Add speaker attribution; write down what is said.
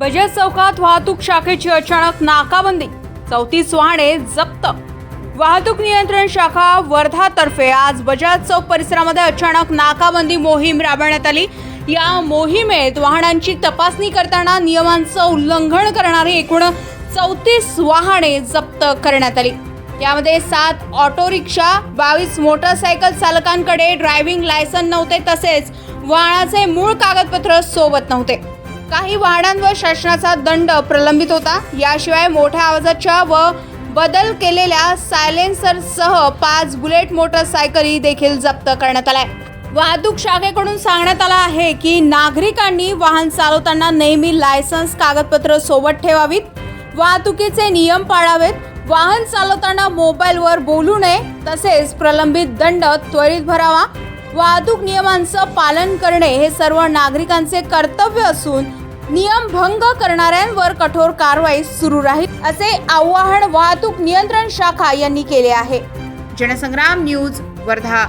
Speaker 1: बजाज चौकात वाहतूक शाखेची अचानक नाकाबंदी. चौतीस वाहने जप्त. वाहतूक नियंत्रण शाखा वर्धातर्फे आज बजाज चौक परिसरामध्ये अचानक नाकाबंदी मोहीम राबवण्यात आली. या मोहिमेत वाहनांची तपासणी करताना नियमांचं उल्लंघन करणारी एकूण चौतीस वाहने जप्त करण्यात आली. यामध्ये सात ऑटो रिक्षा बावीस मोटरसायकल चालकांकडे ड्रायव्हिंग लायसन नव्हते तसेच वाहनाचे मूळ कागदपत्र सोबत नव्हते. काही वाहनांवर शासनाचा दंड प्रलंबित होता. याशिवाय मोठ्या आवाजाच्या व बदल केलेल्या सायलेन्सरसह पाच बुलेट मोटरसायकली देखील जप्त करण्यात आल्या. वाहतूक शाखेकडून सांगण्यात आलं आहे की नागरिकांनी वाहन चालवताना नेहमी लायसन्स कागदपत्र सोबत ठेवावीत वाहतुकीचे नियम पाळावेत वाहन चालवताना मोबाईलवर बोलू नये तसेच प्रलंबित दंड त्वरित भरावा. वाहतूक नियमांचं पालन करणे हे सर्व नागरिकांचे कर्तव्य असून नियम भंग करणाऱ्यांवर कठोर कारवाई सुरू राहील असे आवाहन वाहतूक नियंत्रण शाखा यांनी केले आहे. जनसंग्राम न्यूज वर्धा.